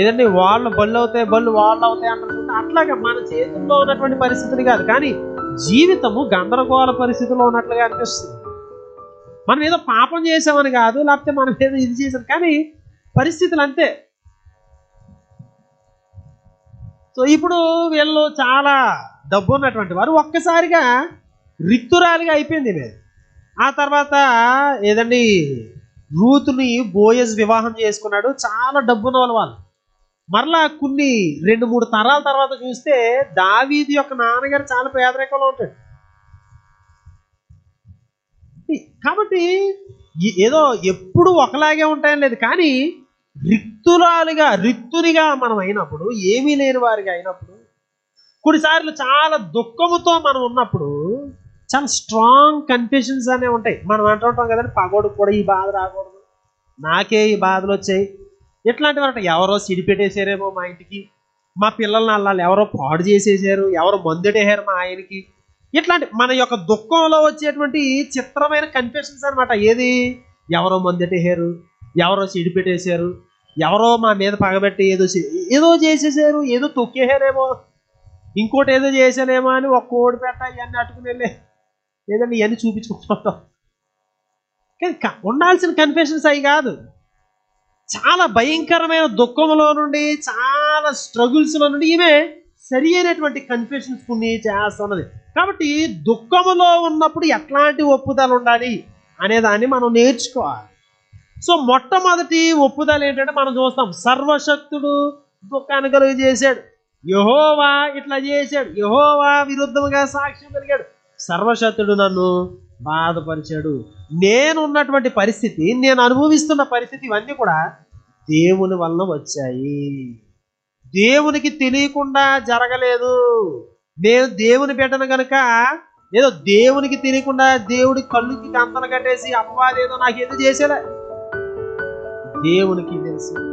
ఏదండి వాళ్ళు బళ్ళు అవుతాయి బళ్ళు వాళ్ళు అవుతాయి అంటారు అట్లాగే మన చేతుల్లో ఉన్నటువంటి పరిస్థితులు కాదు కానీ జీవితము గందరగోళ పరిస్థితుల్లో ఉన్నట్లుగా అనిపిస్తుంది. మనం ఏదో పాపం చేసామని కాదు లేకపోతే మనం ఏదో ఇది చేసాం కానీ పరిస్థితులు అంతే. సో ఇప్పుడు వీళ్ళు చాలా డబ్బు ఉన్నటువంటి వారు ఒక్కసారిగా రిక్తురాలిగా అయిపోయింది మీద ఆ తర్వాత ఏదండి రూతుని బోయస్ వివాహం చేసుకున్నాడు. చాలా డబ్బున్న వాళ్ళు వాళ్ళు. మరలా కొన్ని రెండు మూడు తరాల తర్వాత చూస్తే దావీది యొక్క నాన్నగారు చాలా పేదరికంలో ఉంటాడు. కాబట్టి ఏదో ఎప్పుడు ఒకలాగే ఉంటాయని లేదు. కానీ రిక్తురాలుగా రిక్తునిగా మనం అయినప్పుడు ఏమీ లేని వారిగా అయినప్పుడు కొన్నిసార్లు చాలా దుఃఖముతో మనం ఉన్నప్పుడు చాలా స్ట్రాంగ్ కన్ఫ్యూషన్స్ అనేవి ఉంటాయి. మనం అంటుంటాం కదండి పగోడు కూడా ఈ బాధ రాకూడదు. నాకే ఈ బాధలు వచ్చాయి. ఇట్లాంటివి అంటే ఎవరో సిడిపెట్టేసారేమో మా ఇంటికి మా పిల్లల్ని అల్లాలి ఎవరో పాడు చేసేసారు ఎవరో మందుటేశారు మా ఆయనకి. ఇట్లాంటి మన యొక్క దుఃఖంలో వచ్చేటువంటి చిత్రమైన కన్ఫ్యూషన్స్ అనమాట ఏది? ఎవరో మందెట్టేసారు ఎవరో సిడిపెట్టేశారు ఎవరో మా మీద పగబెట్టి ఏదో చే- ఏదో చేసేసారు ఏదో తొక్కేసారేమో ఇంకోటి ఏదో చేశానేమో అని ఒక కోడి పెట్ట ఇవన్నీ అట్టుకుని వెళ్ళే లేదండి ఇవన్నీ చూపించుకుంటుంటాం కానీ ఉండాల్సిన కన్ఫెషన్స్ అవి కాదు. చాలా భయంకరమైన దుఃఖంలో నుండి చాలా స్ట్రగుల్స్లో నుండి ఈమె సరి అయినటువంటి కన్ఫెషన్స్ కొన్ని చేస్తున్నది కాబట్టి దుఃఖములో ఉన్నప్పుడు ఎట్లాంటి ఒప్పుదల ఉండాలి అనేదాన్ని మనం నేర్చుకోవాలి. సో మొట్టమొదటి ఒప్పుదల ఏంటంటే మనం చూస్తాం సర్వశక్తుడు దుఃఖాన్ని కలుగు చేశాడు యహోవా ఇట్లా చేశాడు. యహోవా విరుద్ధంగా సాక్ష్యం కలిగాడు. సర్వశక్తుడు నన్ను బాధపరిచాడు. నేను ఉన్నటువంటి పరిస్థితి నేను అనుభవిస్తున్న పరిస్థితి ఇవన్నీ కూడా దేవుని వలన వచ్చాయి. దేవునికి తెలియకుండా జరగలేదు. నేను దేవుని బిడ్డను కనుక ఏదో దేవునికి తెలియకుండా దేవుడి కళ్ళుకి గంతలు కట్టేసి అపవాది ఏదో నాకు ఏదో చేసేలా? దేవునికి తెలుసు.